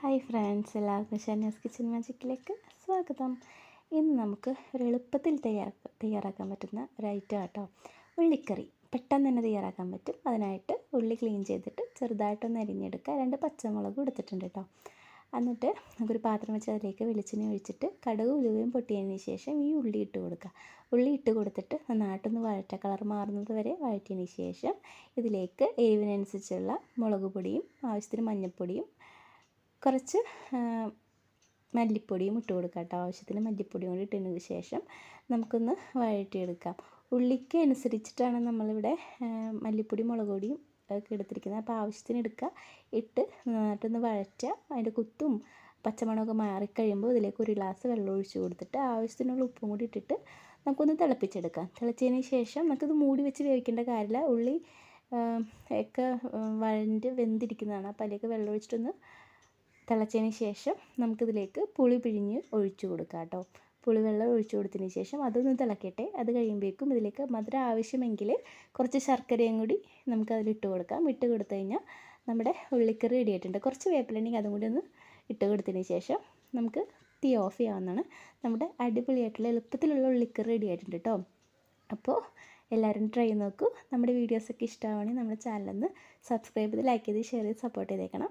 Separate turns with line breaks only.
Hi friends എല്ലാവർക്കും ഷന്യാസ് kitchen മാജിക്കിലേക്ക് സ്വാഗതം. ഇന്ന് നമുക്ക് ഒരു എളുപ്പത്തിൽ തയ്യാറാക്കാൻ തയ്യാറാക്കാൻ പറ്റുന്ന ഒരു ഐറ്റം കേട്ടോ ഉള്ളിക്കറി. പെട്ടെന്ന് തന്നെ തയ്യാറാക്കാൻ പറ്റും. അതിനായിട്ട് ഉള്ളി ക്ലീൻ ചെയ്തിട്ട് ചെറുതായിട്ടൊന്ന് അരിഞ്ഞെടുക്കുക. രണ്ട് പച്ചമുളക് എടുത്തിട്ടുണ്ട് കേട്ടോ എന്നിട്ട് നമുക്കൊരു പാത്രം വെച്ച് അതിലേക്ക് വെളിച്ചെണ്ണ ഒഴിച്ചിട്ട് കടുക് ഉലുവയും പൊട്ടിയതിന് ശേഷം ഈ ഉള്ളി ഇട്ട് കൊടുക്കുക. ഉള്ളി ഇട്ട് കൊടുത്തിട്ട് നന്നായിട്ടൊന്ന് വഴറ്റ കളർ മാറുന്നത് വരെ വഴറ്റിയതിന് ശേഷം ഇതിലേക്ക് എരിവിനനുസരിച്ചുള്ള മുളക് പൊടിയും ആവശ്യത്തിന് മഞ്ഞൾപ്പൊടിയും കുറച്ച് മല്ലിപ്പൊടിയും ഇട്ട് കൊടുക്കാം കേട്ടോ. ആവശ്യത്തിന് മല്ലിപ്പൊടിയും കൂടി ഇട്ടതിന് ശേഷം നമുക്കൊന്ന് വഴറ്റിയെടുക്കാം. ഉള്ളിക്ക് അനുസരിച്ചിട്ടാണ് നമ്മളിവിടെ മല്ലിപ്പൊടി മുളക് പൊടിയും ഒക്കെ എടുത്തിരിക്കുന്നത്. അപ്പോൾ ആവശ്യത്തിന് എടുക്കുക. ഇട്ട് നന്നായിട്ടൊന്ന് വഴറ്റുക. അതിന്റെ കുത്തും പച്ചമണമൊക്കെ മാറിക്കഴിയുമ്പോൾ ഇതിലേക്ക് ഒരു ഗ്ലാസ് വെള്ളം ഒഴിച്ച് കൊടുത്തിട്ട് ആവശ്യത്തിനുള്ള ഉപ്പും കൂടി ഇട്ടിട്ട് നമുക്കൊന്ന് തിളപ്പിച്ചെടുക്കാം. തിളച്ചതിന് ശേഷം നമുക്കിത് മൂടി വെച്ച് വേവിക്കേണ്ട കാര്യമില്ല. ഉള്ളി ഒക്കെ വഴണ്ട് വെന്തിരിക്കുന്നതാണ്. അപ്പോൾ അതിലേക്ക് വെള്ളം ഒഴിച്ചിട്ടൊന്ന് തിളച്ചതിന് ശേഷം നമുക്കിതിലേക്ക് പുളി പിഴിഞ്ഞ് ഒഴിച്ചു കൊടുക്കാം കേട്ടോ. പുളിവെള്ളം ഒഴിച്ചു കൊടുത്തതിന് ശേഷം അതൊന്ന് തിളക്കട്ടെ. അത് കഴിയുമ്പോഴേക്കും ഇതിലേക്ക് മധുര ആവശ്യമെങ്കിൽ കുറച്ച് ശർക്കരയും കൂടി നമുക്ക് ഇട്ട് കൊടുക്കാം. ഇട്ട് കൊടുത്തു കഴിഞ്ഞാൽ നമ്മുടെ ഉള്ളിക്കറി റെഡി ആയിട്ടുണ്ട്. കുറച്ച് വേപ്പിലുണ്ടെങ്കിൽ അതും കൂടി ഒന്ന് ഇട്ട് കൊടുത്തതിന് ശേഷം നമുക്ക് തീ ഓഫ് ചെയ്യാവുന്നതാണ്. നമ്മുടെ അടിപൊളിയായിട്ടുള്ള എളുപ്പത്തിലുള്ള ഉള്ളിക്കറി റെഡി ആയിട്ടുണ്ട് കേട്ടോ. അപ്പോൾ എല്ലാവരും ട്രൈ നോക്കൂ. നമ്മുടെ വീഡിയോസൊക്കെ ഇഷ്ടമാണെങ്കിൽ നമ്മുടെ ചാനലൊന്ന് സബ്സ്ക്രൈബ് ചെയ്ത് ലൈക്ക് ചെയ്ത് ഷെയർ ചെയ്ത് സപ്പോർട്ട് ചെയ്തേക്കണം.